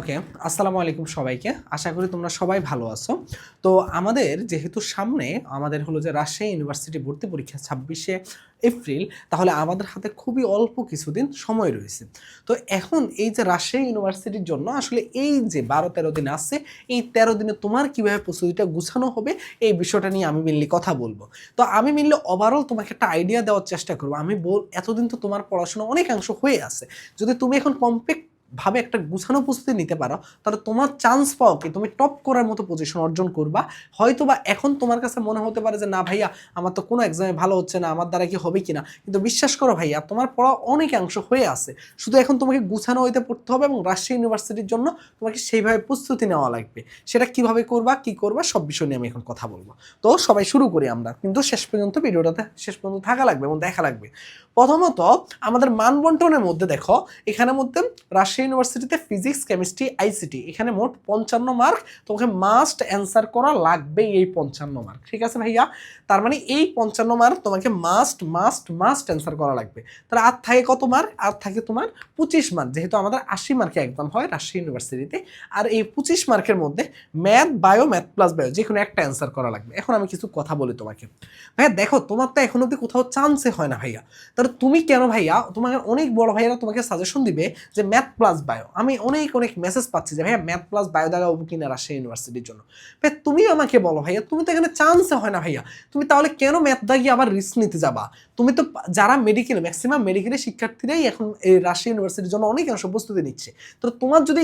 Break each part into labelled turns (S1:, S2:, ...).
S1: ওকে আসসালামু আলাইকুম সবাইকে। আশা করি তোমরা সবাই ভালো আছো। তো আমাদের যেহেতু সামনে আমাদের হলো যে রাজশাহী ইউনিভার্সিটি ভর্তি পরীক্ষা ছাব্বিশে এপ্রিল, তাহলে আমাদের হাতে খুবই অল্প কিছুদিন সময় রয়েছে। তো এখন এই যে রাজশাহী ইউনিভার্সিটির জন্য আসলে এই যে বারো তেরো দিন আছে, এই তেরো দিনে তোমার কীভাবে প্রস্তুতিটা গুছানো হবে, এই বিষয়টা নিয়ে আমি মেনলি কথা বলব। তো আমি মেনলি ওভারঅল তোমাকে একটা আইডিয়া দেওয়ার চেষ্টা করব। আমি বল এতদিন তো তোমার পড়াশোনা অনেকাংশ হয়ে আছে। যদি তুমি এখন কমপ্লিট ভাবে একটা গুছানো প্রস্তুতি নিতে পারো, তাহলে তোমার চান্স পাও কি? তুমি টপ করার মতো পজিশন অর্জন করবা। হয়তো বা এখন তোমার কাছে মনে হতে পারে যে, না ভাইয়া, আমার তো কোনো এক্সামে ভালো হচ্ছে না, আমার দ্বারা কি হবে কিনা? কিন্তু বিশ্বাস করো ভাইয়া, তোমার পড়া অনেকাংশ হয়ে আছে। শুধু এখন তোমাকে গুছানো হইতে পড়তে হবে এবং রাজশাহী ইউনিভার্সিটির জন্য তোমাকে সেইভাবে প্রস্তুতি নেওয়া লাগবে। সেটা কীভাবে করবা, কি করবা, সব বিষয় নিয়ে আমি এখন কথা বলব। তো সবাই শুরু করি আমরা। কিন্তু শেষ পর্যন্ত ভিডিওটাতে, শেষ পর্যন্ত থাকা লাগবে এবং দেখা লাগবে। প্রথমত, আমাদের মান বন্টনের মধ্যে দেখো, এখানের মধ্যে রাজশাহী ইউনিভার্সিটিতে ফিজিক্স, কেমিস্ট্রি আইসিটি এখানে মোট পঞ্চান্ন মার্ক। তোমাকে মাস্ট অ্যান্সার করা লাগবেই এই পঞ্চান্ন মার্ক, ঠিক আছে ভাইয়া? তার মানে এই পঞ্চান্ন মার্ক তোমাকে মাস্ট মাস্ট মাস্ট অ্যান্সার করা লাগবে। তাহলে আর থাকে কত মার্ক? আর থাকে তোমার পঁচিশ মার্ক, যেহেতু আমাদের আশি মার্কে একদম হয় রাজশাহী ইউনিভার্সিটিতে। আর এই পঁচিশ মার্কের মধ্যে math bio math plus bio যে কোনো একটা অ্যান্সার করা লাগবে। এখন আমি কিছু কথা বলি তোমাকে। ভাইয়া, দেখো, তোমার তো এখন অব্দি কোথাও চান্সে হয় না ভাইয়া। তাহলে তুমি কেন ভাইয়া, তোমাকে অনেক বড় ভাইয়ারা তোমাকে সাজেশন দিবে যে ম্যাথ প্লাস বায়ো আমি অনেক অনেক মেসেজ পাচ্ছি যে, ভাইয়া ম্যাথ প্লাস বায়ো দেখাবো কিনা রাজশাহী ইউনিভার্সিটির জন্য। ভাই তুমি আমাকে বলো, ভাইয়া, তুমি তো এখানে চান্সে হয় না, ভাইয়া। তুমি তাহলে কেন ম্যাথ দাগিয়ে আবার রিস্ক নিতে যাবা? তুমি তো যারা মেডিকেল ম্যাক্সিমাম মেডিকেলের শিক্ষার্থীরাই এখন এই রাজশাহী ইউনিভার্সিটির জন্য অনেক অংশ প্রস্তুতি নিচ্ছে। তো তোমার যদি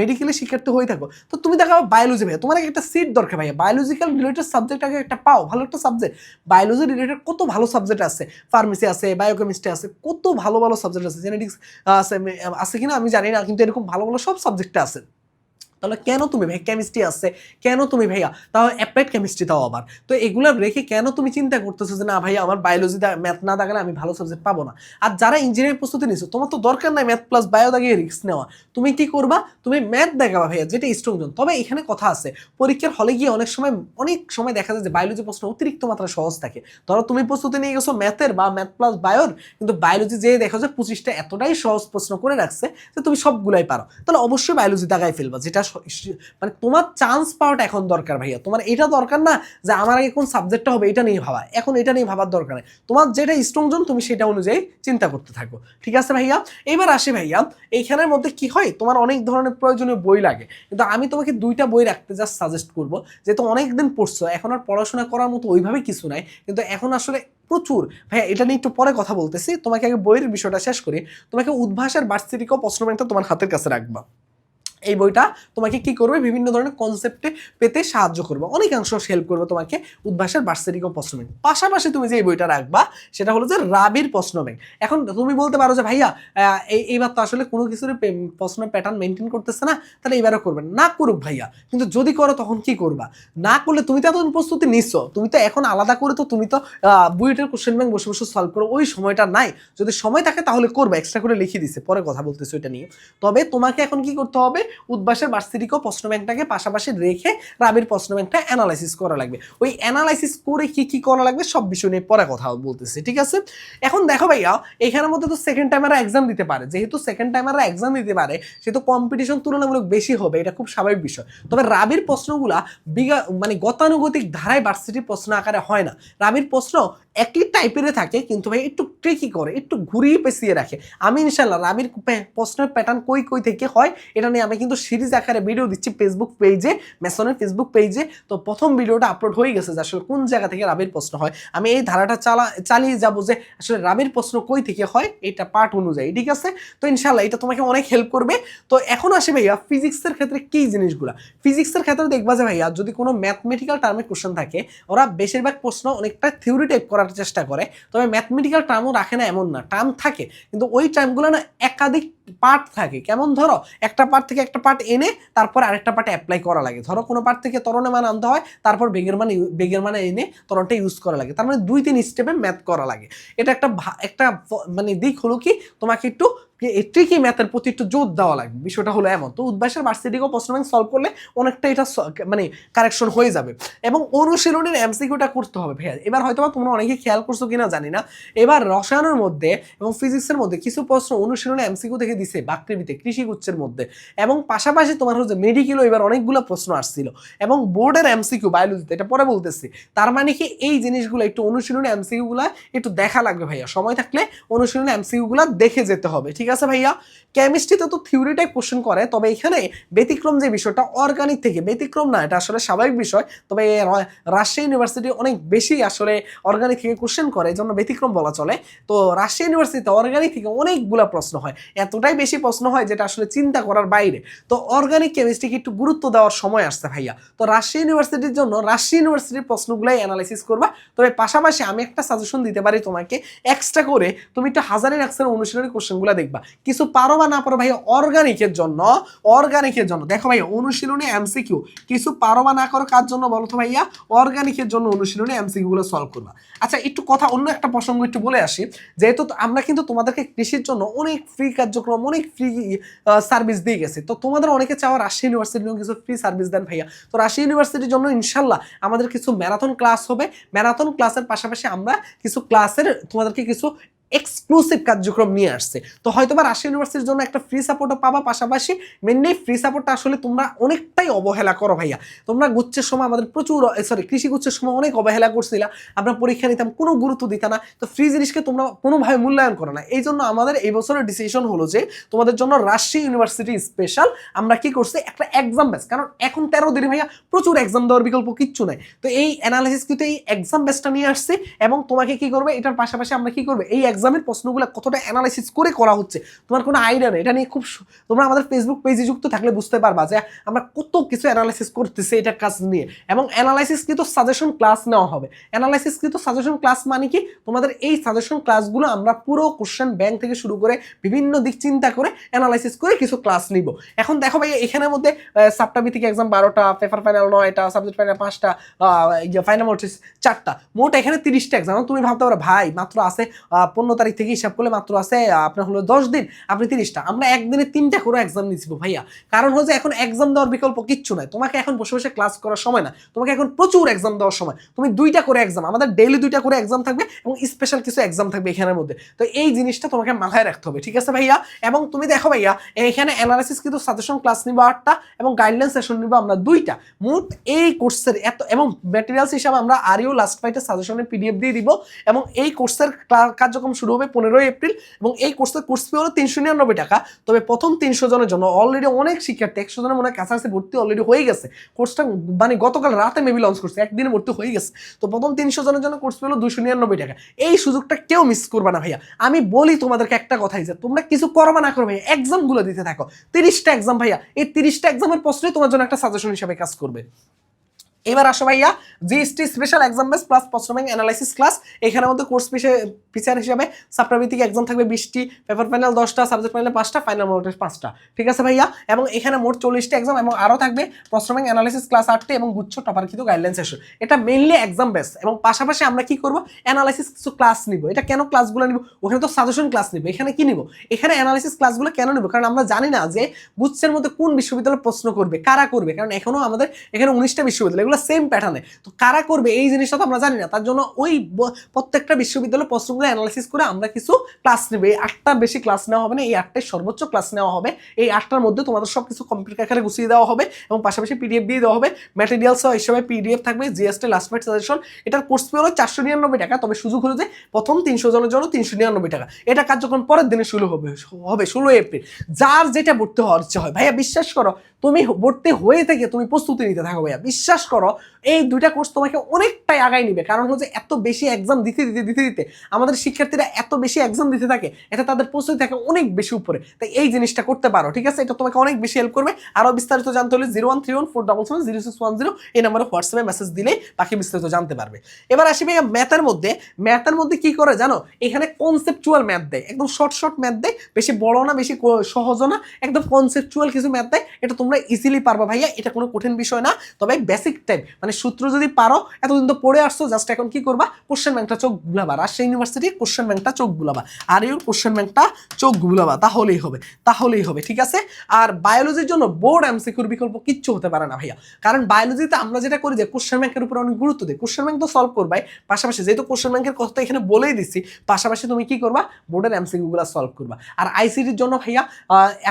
S1: মেডিকেলের শিক্ষার্থী হয়ে থাকো, তো তুমি দেখাও বায়োলজি ভাইয়া, তোমার একটা সিট দরকার ভাইয়া। বায়োলজিক্যাল রিলেটেড সাবজেক্ট আগে একটা পাও, ভালো একটা সাবজেক্ট বায়োলজি রিলেটেড কত ভালো সাবজেক্ট আছে ফার্মেসি আছে বায়োকেমিস্ট্রি আছে, কত ভালো ভালো সাবজেক্ট আছে জেনেটিক্স আছে আছে কিনা আমি জানি না, কিন্তু এরকম ভালো ভালো সব সাবজেক্ট আছে। তাহলে কেন তুমি ভাই কেমিস্ট্রি আছে? কেন তুমি ভাইয়া? তাও অ্যাপ্লাইড কেমিস্ট্রি তাও আবার। তো এগুলো রেখে কেন তুমি চিন্তা করতেছো যে, না ভাইয়া, আমার বায়োলজি ম্যাথ না দাগালে আমি ভালো সাবজেক্ট পাবো না? আর যারা ইঞ্জিনিয়ারিং প্রস্তুতি নিছো, তোমার তো দরকার নাই ম্যাথ প্লাস বায়ো দাগিয়ে রিস্ক নেওয়া। তুমি কি করবা? তুমি ম্যাথ দেখাবা ভাইয়া, যেটা স্ট্রং জন তবে এখানে কথা আছে, পরীক্ষার হলে গিয়ে অনেক সময় অনেক সময় দেখা যায় যে বায়োলজি প্রশ্ন অতিরিক্ত মাত্রা সহজ থাকে। ধরো তুমি প্রস্তুতি নিয়ে গেছো ম্যাথের বা ম্যাথ প্লাস বায়োর কিন্তু বায়োলজি যে দেখো যে, পঁচিশটা এতটাই সহজ প্রশ্ন করে রাখছে যে, তুমি সবগুলাই পারো। তাহলে অবশ্যই বায়োলজি দাগায় ফেলবা, যেটা মানে তোমার চান্স পাওয়াটা এখন দরকার ভাইয়া। তোমার এটা দরকার না যে আমার আগে কোন সাবজেক্টটা হবে এটা নিয়ে ভাবা। এখন এটা নিয়ে ভাবার দরকার নেই। তোমার যেটা স্ট্রং জোন তুমি সেটা অনুযায়ী চিন্তা করতে থাকো। ঠিক আছে ভাইয়া? এবার আসি ভাইয়া, এইখানের মধ্যে কি হয়? তোমার অনেক ধরনের প্রয়োজনীয় বই লাগে। কিন্তু আমি তোমাকে দুইটা বই রাখতে জাস্ট সাজেস্ট করব। যেহেতু অনেক দিন পড়ছো, এখন আর পড়াশোনা করার মতো ওইভাবে কিছু নাই। কিন্তু এখন আসলে প্রচুর। ভাইয়া, এটা নিয়ে একটু পরে কথা বলতেছি। তোমাকে আগে বইয়ের বিষয়টা শেষ করি। তোমাকে উদ্ভাসের বার্ষিকও প্রশ্ন ব্যাংকটা তোমার হাতের কাছে রাখবা। এই বইটা তোমাকে কি করবে? বিভিন্ন ধরনের কনসেপ্টে পেতে সাহায্য করবে। অনেকাংশ হেল্প করবে তোমাকে উদ্ভাসের বার্ষিক প্রশ্ন ব্যাংক পাশাপাশি তুমি যে এই বইটা রাখবা, সেটা হলো যে রাবির প্রশ্ন ব্যাংক এখন তুমি বলতে পারো যে, ভাইয়া এইবার তো আসলে কোনো কিছুর প্রশ্ন প্যাটার্ন মেনটেন করতেছে না, তাহলে এবারও করবেন। না করুক ভাইয়া, কিন্তু যদি করো তখন কি করবা? না করলে তুমি তো এতদিন প্রস্তুতি নিচ্ছ, তুমি তো এখন আলাদা করে তো তুমি তো বুয়েটের কোশ্চেন ব্যাংক বসে বসে সলভ করো, ওই সময়টা নাই। যদি সময় থাকে তাহলে করবা এক্সট্রা করে লিখে দিছে, পরে কথা বলতেছো এটা নিয়ে। তবে তোমাকে এখন কি করতে হবে? উদ্ভাসের বার্ষিকও প্রশ্ন ব্যাংকটাকে পাশাপাশি রেখে রাবির প্রশ্ন ব্যাংকটা অ্যানালাইসিস করা লাগবে। ওই অ্যানালাইসিস করে কি কি করা লাগবে সব বিষয় নিয়ে পরে কথা বলতেছি, ঠিক আছে? এখন দেখো ভাইয়া, এখানের মধ্যে তো সেকেন্ড টাইমাররা এক্সাম দিতে পারে। যেহেতু সেকেন্ড টাইমাররা এক্সাম দিতে পারে, সেহেতু কম্পিটিশন তুলনামূলক বেশি হবে, এটা খুব স্বাভাবিক বিষয়। তবে রাবির প্রশ্নগুলা বিগা মানে গতানুগতিক ধারায় ভার্সিটির প্রশ্ন আকারে হয় না। রাবির প্রশ্ন একই টাইপের থাকে, কিন্তু ভাই একটু ট্রিকি করে, একটু ঘুরিয়ে পেঁচিয়ে রাখে। আমি ইনশাল্লাহ রাবির প্রশ্নের প্যাটার্ন কই কই থেকে হয়, এটা নিয়ে আমি কিন্তু সিরিজ আকারে ভিডিও দিচ্ছি ফেসবুক পেজে মেসনের ফেসবুক পেজে তো প্রথম ভিডিওটা আপলোড হয়ে গেছে যে আসলে কোন জায়গা থেকে রাবির প্রশ্ন হয়। আমি এই ধারাটা চালা চালিয়ে যাব যে আসলে রাবির প্রশ্ন কই থেকে হয়, এটা পার্ট অনুযায়ী, ঠিক আছে? তো ইনশাল্লাহ এটা তোমাকে অনেক হেল্প করবে। তো এখন আসে ভাইয়া ফিজিক্সের ক্ষেত্রে কি জিনিসগুলা? ফিজিক্সের ক্ষেত্রে দেখবা যে ভাইয়া, যদি কোনো ম্যাথমেটিক্যাল টার্মে কোশ্চেন থাকে, ওরা বেশিরভাগ প্রশ্ন অনেকটা থিওরি টাইপ করার চেষ্টা করে। তবে ম্যাথমেটিক্যাল টার্মও রাখে না এমন না টার্ম থাকে। কিন্তু ওই টার্মগুলো না একাধিক পার্ট থাকে। কেমন ধরো? একটা পার্ট থেকে একটা পার্ট এনে তারপর আরেকটা পার্টে অ্যাপ্লাই করা লাগে। ধরো কোনো পার্ট থেকে তরণে মানে আনতে হয়, তারপর বেগের মানে বেগের মানে এনে তরণটা ইউজ করা লাগে। তার মানে দুই তিন স্টেপে ম্যাথ করা লাগে। এটা একটা একটা মানে দিক হলো কি, তোমাকে একটু ট্রিকি ম্যাথের প্রতি একটু জোর দেওয়া লাগবে? বিষয়টা হলো এমন। তো উদ্ভাসের ভার্সিটিকেও প্রশ্ন ব্যাংক সলভ করলে অনেকটা এটা মানে কারেকশন হয়ে যাবে। এবং অনুশীলনের এমসিকিউটা করতে হবে ভাইয়া। এবার হয়তো বা তোমরা অনেকে খেয়াল করছ কিনা জানি না। এবার রসায়নের মধ্যে এবং ফিজিক্সের মধ্যে কিছু প্রশ্ন অনুশীলনে এমসিকিউ থেকে দিছে বাকৃবিতে কৃষিগুচ্ছের মধ্যে। এবং পাশাপাশি তোমার হচ্ছে মেডিকেলও এবার অনেকগুলো প্রশ্ন আসছিল। এবং বোর্ডের এমসিকিউ বায়োলজিতে এটা পরে বলতেছি। তার মানে কি এই জিনিসগুলো একটু অনুশীলনে এমসিকিউ গুলা একটু দেখা লাগবে ভাইয়া। সময় থাকলে অনুশীলনে এমসিকিউ গুলা দেখে যেতে হবে, ঠিক আছে? ভাইয়া। কেমিস্ট্রিতে তো থিওরিটাই কোশ্চেন করে, তবে এখানে ব্যতিক্রম যে বিষয়টা অর্গানিক থেকে, ব্যতিক্রম না, এটা আসলে স্বাভাবিক বিষয়। তবে এ রা- রাজশাহী ইউনিভার্সিটি অনেক বেশি আসলে অর্গানিক থেকে কোশ্চেন করে এই জন্য ব্যতিক্রম বলা চলে। তো রাজশাহী ইউনিভার্সিটিতে অর্গানিক থেকে অনেকগুলা প্রশ্ন হয়। এতটাই বেশি প্রশ্ন হয় যেটা আসলে চিন্তা করার বাইরে। তো অর্গানিক কেমিস্ট্রিকে একটু গুরুত্ব দেওয়ার সময় আসছে ভাইয়া। তো রাজশাহী ইউনিভার্সিটির জন্য রাজশাহী ইউনিভার্সিটির প্রশ্নগুলাই অ্যানালাইসিস করবা। তবে পাশাপাশি আমি একটা সাজেশন দিতে পারি তোমাকে। এক্সট্রা করে তুমি একটু হাজারের একশোর অনুশীলনী কোশ্চেনগুলো দেখবা। কিছু পারো বা না পারো ভাইয়া অর্গানিকের জন্য অর্গানিকের জন্য। দেখো ভাইয়া অনুশীলনী এমসিকিউ কিছু পারো বা না করো কার জন্য বলো তো ভাইয়া? অর্গানিকের জন্য অনুশীলনী এমসিকিউ গুলো সলভ করবা। আচ্ছা একটু কথা, অন্য একটা প্রসঙ্গ একটু বলে আসি। যেহেতু আমরা কিন্তু তোমাদেরকে কৃষির জন্য অনেক ফ্রি কার্যক্রম, অনেক ফ্রি সার্ভিস দিয়ে গেছি। তো তোমাদের অনেকে চাও রাজশাহী ইউনিভার্সিটির জন্য কিছু ফ্রি সার্ভিস দেন ভাইয়া। তো রাজশাহী ইউনিভার্সিটির জন্য ইনশাল্লাহ আমাদের কিছু ম্যারাথন ক্লাস হবে। ম্যারাথন ক্লাসের পাশাপাশি আমরা কিছু ক্লাসের তোমাদেরকে কিছু এক্সক্লুসিভ কার্যক্রম নিয়ে আসছে। তো হয়তো বা রাজশাহী ইউনিভার্সিটির জন্য একটা ফ্রি সাপোর্টও পাবা, পাশাপাশি মেনলি ফ্রি সাপোর্টটা আসলে তোমরা অনেকটাই অবহেলা করো ভাইয়া। তোমরা গুচ্ছের সময় আমাদের প্রচুর সরি কৃষি গুচ্ছের সময় অনেক অবহেলা করছিলা। আমরা পরীক্ষা নিতাম, কোনো গুরুত্ব দিতা না। তো ফ্রি জিনিসকে তোমরা কোনোভাবে মূল্যায়ন করো না। এই জন্য আমাদের এই বছরের ডিসিশন হলো যে, তোমাদের জন্য রাজশাহী ইউনিভার্সিটি স্পেশাল আমরা কি করছি, একটা এক্সাম বেস কারণ এখন তেরো দিনে ভাইয়া প্রচুর এক্সাম দেওয়ার বিকল্প কিচ্ছু নাই। তো এই অ্যানালাইসিস কিন্তু এই এক্সাম বেসটা নিয়ে আসছে এবং তোমাকে কি করবে, এটার পাশাপাশি আমরা কি করবে, এই এক্সামের প্রশ্নগুলো কতটা অ্যানালাইসিস করে করা হচ্ছে, তোমার কোনো আইডিয়া নেই। এটা নিয়ে খুব তোমরা আমাদের ফেসবুক পেজে যুক্ত থাকলে বুঝতে পারবা যে আমরা কত কিছু অ্যানালাইসিস করতেছি এটা কাজ নিয়ে। এবং অ্যানালাইসিস কিন্তু সাজেশন ক্লাস নেওয়া হবে। অ্যানালাইসিস কিন্তু সাজেশন ক্লাস মানে কি? তোমাদের এই সাজেশন ক্লাসগুলো আমরা পুরো কোশ্চেন ব্যাংক থেকে শুরু করে বিভিন্ন দিক চিন্তা করে অ্যানালাইসিস করে কিছু ক্লাস নিব। এখন দেখো ভাই, এখানের মধ্যে সাপ্টাবি থেকে এক্সাম বারোটা পেপার ফাইনাল নয়টা সাবজেক্ট ফাইনাল পাঁচটা ফাইনাল চারটা। মোট এখানে তিরিশটা এক্সাম তুমি ভাবতে পারো, ভাই, মাত্র আছে পনেরো তারিখ থেকে হিসাব করলে মাত্র আছে আপনার হলো দশ দিন, আপনি তিরিশটা। আমরা একদিনে তিনটা করে এক্সাম নিচ্ছি ভাইয়া। কারণ হচ্ছে এখন এক্সাম দেওয়ার বিকল্প কিচ্ছু নাই। তোমাকে এখন বসে বসে ক্লাস করার সময় না। তোমাকে এখন প্রচুর এক্সাম দেওয়ার সময়। তুমি দুইটা করে এক্সাম আমাদের ডেইলি দুইটা করে এক্সাম থাকবে এবং স্পেশাল কিছু এক্সাম থাকবে এখানের মধ্যে। তো এই জিনিসটা তোমাকে মাথায় রাখতে হবে, ঠিক আছে ভাইয়া? এবং তুমি দেখো ভাইয়া, এখানে অ্যানালাইসিস কিন্তু সাজেশন ক্লাস নিব আটটা এবং গাইডলাইন সেশন নিব আমরা দুইটা। মোট এই কোর্সের এত, এবং ম্যাটেরিয়ালস হিসাবে আমরা আরইও লাস্ট ফাইটে সাজেশনের পিডিএফ দিয়ে দিব এবং এই কোর্সের কার্যক্রম শুরু হবে পনেরোই এপ্রিল এবং এই কোর্সের কোর্স ফি হলো তিনশো নিরানব্বই টাকা। তবে প্রথম তিনশো জনের জন্য অলরেডি অনেক শিক্ষার্থী, একশো জনের মনে হয় কাছাকাছি ভর্তি অলরেডি হয়ে গেছে। কোর্সটা মানে গতকাল রাতে মেবি লঞ্চ করছে, একদিনে ভর্তি হয়ে গেছে। তো প্রথম তিনশো জনের জন্য কোর্স ফি হলো দুশো নিরানব্বই টাকা। এই সুযোগটা কেউ মিস করবে না ভাইয়া। আমি বলি তোমাদেরকে একটা কথাই যে, তোমরা কিছু করবা না করো ভাইয়া এক্সামগুলো দিতে থাকো। তিরিশটা এক্সাম ভাইয়া, এই তিরিশটা এক্সামের প্রশ্নই তোমার জন্য একটা সাজেশন হিসাবে কাজ করবে। এবার আসো ভাইয়া GST special exam base plus প্রশ্ন ব্যাংক অ্যানালাইসিস ক্লাস এখানের মধ্যে কোর্স ফিচার হিসাবে সাপ্তাহিক এক্সাম থাকবে বিশটি পেপার ফাইনাল দশটা সাবজেক্ট ফাইনাল পাঁচটা ফাইনাল মোট পাঁচটা। ঠিক আছে ভাইয়া? এবং এখানে মোট চল্লিশটা এক্সাম এবং আরও থাকবে প্রশ্ন ব্যাংক অ্যানালাইসিস ক্লাস আটটি এবং গুচ্ছ টপার কিন্তু গাইডলাইন সেশন এটা মেইনলি এক্সাম বেস এবং পাশাপাশি আমরা কি করব? অ্যানালাইসিস কিছু ক্লাস নিব। এটা কেন ক্লাসগুলো নিব? ওখানে তো সাজেশন ক্লাস নিব। এখানে কি নিব? এখানে অ্যানালাইসিস ক্লাসগুলো কেন নিব? কারণ আমরা জানি না যে গুচ্ছের মধ্যে কোন বিশ্ববিদ্যালয় প্রশ্ন করবে, কারা করবে? কারণ এখনও আমাদের এখানে উনিশটা বিশ্ববিদ্যালয়। এগুলো সেম প্যাটার্নে তো কারা করবে এই জিনিসটা তো আমরা জানি না। তার জন্য ওই প্রত্যেকটা বিশ্ববিদ্যালয় প্রশ্নগুলো অ্যানালাইসিস করে আমরা কিছু ক্লাস নেবে। এই আটটার বেশি ক্লাস নেওয়া হবে না, এই আটটায় সর্বোচ্চ ক্লাস নেওয়া হবে। এই আটটার মধ্যে তোমাদের সব কিছু কমপ্লিট আকারে গুছিয়ে দেওয়া হবে এবং পাশাপাশি পিডিএফ দিয়ে দেওয়া হবে। ম্যাটেরিয়ালস হিসেবে পিডিএফ থাকবে জিএসটি লাস্ট সাজেশন এটার কোর্স ফি হলো চারশো নিরানব্বই টাকা। তবে সুযোগ হলো যে প্রথম তিনশো জনের জন্য তিনশো নিরানব্বই টাকা। এটা কার্যক্রম পরের দিনে শুরু হবে হবে ষোলো এপ্রিল। যার যেটা ভর্তি হওয়ার ইচ্ছা হয়। ভাইয়া বিশ্বাস করো তুমি ভর্তি হয়ে থেকে তুমি প্রস্তুতি নিতে থাকো ভাইয়া। বিশ্বাস করো, এই দুইটা কোর্স তোমাকে অনেকটাই আগায় নিবে। কারণ হচ্ছে এত বেশি এক্সাম দিতে দিতে দিতে দিতে আমাদের শিক্ষার্থীরা এত বেশি এক্সাম দিতে থাকে এটা তাদের প্রস্তুতি থাকে অনেক বেশি উপরে। তাই এই জিনিসটা করতে পারো, ঠিক আছে? এটা তোমাকে অনেক বেশি হেল্প করবে। আরও বিস্তারিত জানতে হলে zero one three one four double seven zero six one zero এই নাম্বারে হোয়াটসঅ্যাপে মেসেজ দিলেই বাকি বিস্তারিত জানতে পারবে। এবার আসি ভাইয়া ম্যাথের মধ্যে। ম্যাথের মধ্যে কি করে জানো? এখানে কনসেপচুয়াল ম্যাথ দেয়। একদম শর্ট শর্ট ম্যাথ দেয়। বেশি বড় না, বেশি সহজ না। একদম কনসেপচুয়াল কিছু ম্যাথ দেয়। এটা তোমরা ইজিলি পারবা। ভাইয়া, এটা কোনো কঠিন বিষয় না, তবে বেসিক টাইপ মানে সূত্র যদি পারো, এতদিন তো পড়ে আসছো জাস্ট এখন কি করবা? কোশ্চেন ব্যাংকটা চোখ গুলাবা রাজশাহী ইউনিভার্সিটি কোশ্চেন ব্যাংকটা চোখ গুলাবা আর ইউর কোশ্চেন ব্যাংকটা চোখ গুলাবা তাহলেই হবে তাহলেই হবে, ঠিক আছে? আর বায়োলজির জন্য বোর্ড এমসিকিউর বিকল্প কিচ্ছু হতে পারে না, ভাইয়া। কারণ বায়োলজিতে আমরা যেটা করি যে কোশ্চেন ব্যাংকের উপর অনেক গুরুত্ব দিই। কোশ্চেন ব্যাংক তো সলভ করবাই, পাশাপাশি যেহেতু কোশ্চেন ব্যাংকের কথা এখানে বলেই দিচ্ছি, পাশাপাশি তুমি কি করবা? বোর্ডের এমসিকিউগুলো সলভ করবা। আর আইসিটির জন্য ভাইয়া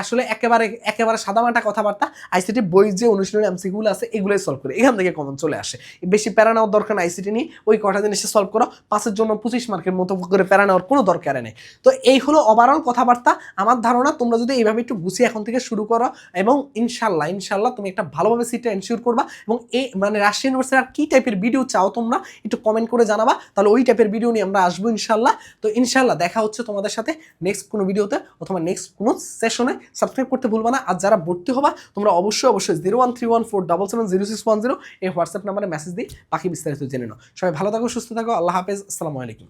S1: আসলে একেবারে একেবারে সাদামাটা কথাবার্তা আইসিটি বই যে অনুশীলনী এমসিকিউগুলো আছে, এগুলোই সলভ করে। এখান থেকে কমন চলে আসে। বেশি প্যারা নেওয়ার দরকার নাই আইসিটি নিয়ে। ওই কটা জিনিসে সলভ করো। পাঁচের জন্য পঁচিশ মার্কের মতো করে প্যারা নেওয়ার কোনো দরকার নেই। তো এই হলো ওভারঅল কথাবার্তা। আমার ধারণা, তোমরা যদি এইভাবে একটু গুছিয়ে এখন থেকে শুরু করো এবং ইনশাল্লাহ ইনশাল্লাহ তুমি একটা ভালোভাবে সিটটা এনশিওর করবা এবং এই মানে রাশিয়া ইউনিভার্সিটি আর কি টাইপের ভিডিও চাও তোমরা, একটু কমেন্ট করে জানাবা। তাহলে ওই টাইপের ভিডিও নিয়ে আমরা আসব ইনশাল্লাহ তো ইনশাল্লাহ দেখা হচ্ছে তোমাদের সাথে নেক্সট কোনো ভিডিওতে অথবা নেক্সট কোনো সেশনে সাবস্ক্রাইব করতে ভুলবা না। আর যারা ভর্তি হবা তোমরা অবশ্যই অবশ্যই zero one three one four double seven zero six one zero এই হোয়াটসঅ্যাপ নাম্বারে মেসেজ দিই বাকি বিস্তারিত জেনে নাও। সবাই ভালো থাকো, সুস্থ থাকো, আল্লাহ হাফেজ, আসসালামু আলাইকুম।